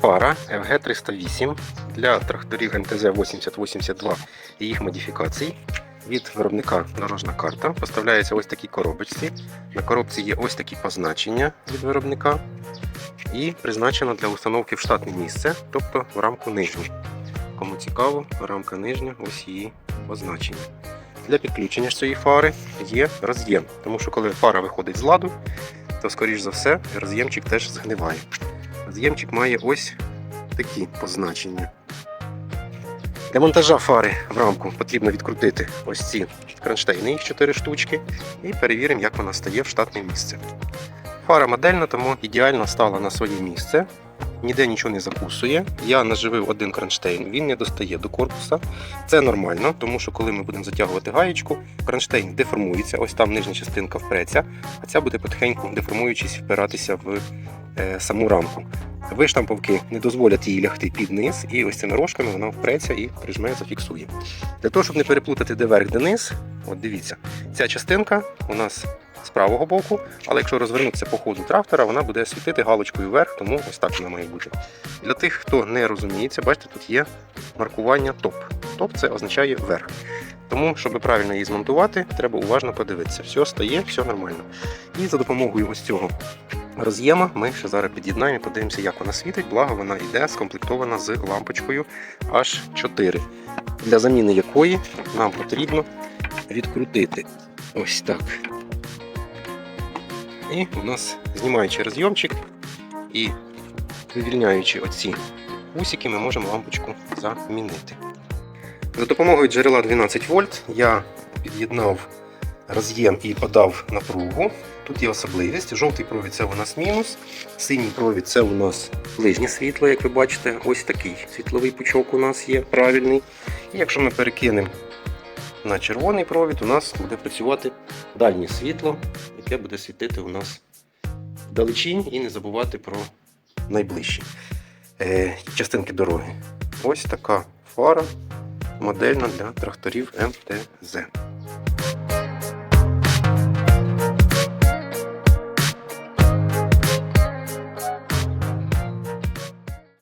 Фара FG308 для тракторів МТЗ 8082 і їх модифікацій. Від виробника дорожна карта поставляється ось такій коробочці. На коробці є ось такі позначення від виробника і призначено для установки в штатне місце, тобто в рамку нижню. Кому цікаво, рамка нижня, ось її позначення. Для підключення ж цієї фари є роз'єм, тому що коли фара виходить з ладу, то скоріш за все роз'ємчик теж згниває. Роз'ємчик має ось такі позначення. Для монтажа фари в рамку потрібно відкрутити ось ці кронштейни, їх 4 штучки, і перевіримо, як вона стає в штатне місце. Фара модельна, тому ідеально стала на своє місце. Ніде нічого не закусує. Я наживив один кронштейн, він не достає до корпуса. Це нормально, тому що коли ми будемо затягувати гаєчку, кронштейн деформується, ось там нижня частинка впреться, а ця буде потихеньку деформуючись впиратися в саму рамку. Виштамповки не дозволять їй лягти під низ, і ось цими рожками вона впреться і прижме, зафіксує. Для того, щоб не переплутати де верх, де низ, от дивіться, ця частинка у нас з правого боку, але якщо розвернутися по ходу трактора, вона буде світити галочкою вверх, тому ось так вона має бути. Для тих, хто не розуміється, бачите, тут є маркування топ. Топ це означає верх. Тому, щоб правильно її змонтувати, треба уважно подивитися. Все стає, все нормально. І за допомогою ось цього роз'єма ми ще зараз під'єднаємо і подивимося, як вона світить. Благо вона йде скомплектована з лампочкою H4, для заміни якої нам потрібно відкрутити ось так. І у нас знімаючи розйомчик і вивільняючи оці усики, ми можемо лампочку замінити. За допомогою джерела 12 вольт я під'єднав роз'єм і подав напругу. Тут є особливість. Жовтий провід це у нас мінус, синій провід це у нас ближнє світло, як ви бачите, ось такий світловий пучок у нас є правильний. І якщо ми перекинемо на червоний провід, у нас буде працювати дальнє світло, яке буде світити у нас вдалечінь і не забувати про найближчі е, частинки дороги. Ось така фара модельна для тракторів МТЗ.